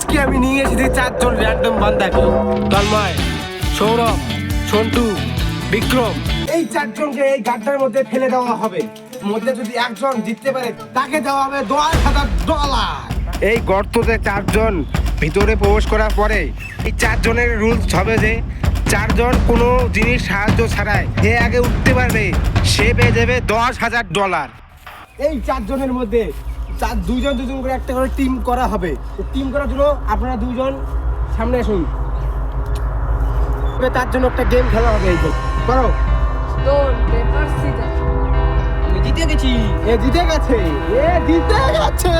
আজকে আমি নিয়ে এসেছি চারজন র্যান্ডম বান্দাকে। তন্ময় সৌরভ সন্টু বিক্রম। এই চারজনকে এই গাড্ডার মধ্যে ফেলে দেওয়া হবে। মধ্যে যদি একজন জিততে পারে তাকে দেওয়া হবে দশ হাজার ডলার এই গর্ততে চারজন ভিতরে প্রবেশ করার পরে এই চারজনের রুলস হবে যে চারজন কোনো জিনিস সাহায্য ছাড়াই যে আগে উঠতে পারবে সে পেয়ে যাবে দশ হাজার ডলার এই চারজনের মধ্যে চার দুইজন দুজন করে একটা করে টিম করা হবে তো টিম করার জন্য আপনারা দুজন সামনে আসুন। তার জন্য একটা গেম খেলা হবে এই। করো। আমি জিতে গেছি। এ জিতে গেছে। এ জিতে গেছে।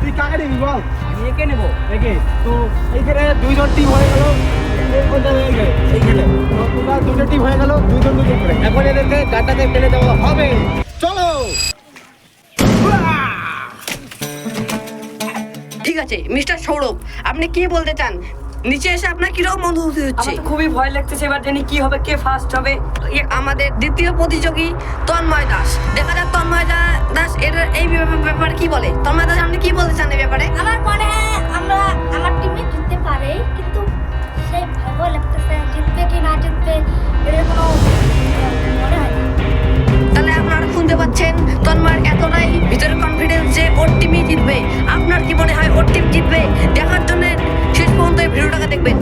তুই কাকে নিবি বল? আমি একে নেব। একে। তো এইখানে দুইজন টিম হয়ে গেল। এইখানে। দুটো টিম হয়ে গেল। দুইজন দুজন করে। এখন এদেরকে গাড্ডাতে ফেলে দেওয়া হবে। ঠিক আছে মিস্টার সৌরভ আপনি কি বলতে চান? নিচে এসে আপনার কীরকম অনুভূতি হচ্ছে? খুবই ভয় লাগতেছে এবার জানি কি হবে কে ফার্স্ট হবে। ইয়ে, আমাদের দ্বিতীয় প্রতিযোগী তন্ময় দাস। দেখা যাক তন্ময় দাস এর এই ব্যাপারে কি বলে? তন্ময় দাস আপনি কি বলতে চান এই ব্যাপারে? আমার মনে হয় আমরা আমার টিমে জিততে পারে কিন্তু সে ভয় লাগতেছে জিততে কি না জিততে এর কোনো মনে হয় তাহলে আপনারা শুনতে পাচ্ছেন তন্ময়ের এতটাই ভিতরে কনফিডেন্স যে ওর টিমই জিতবে। আপনার কি মনে হয় হবে। দেখার জন্য শেষ পর্যন্ত এই ভিডিওটাকে দেখবেন।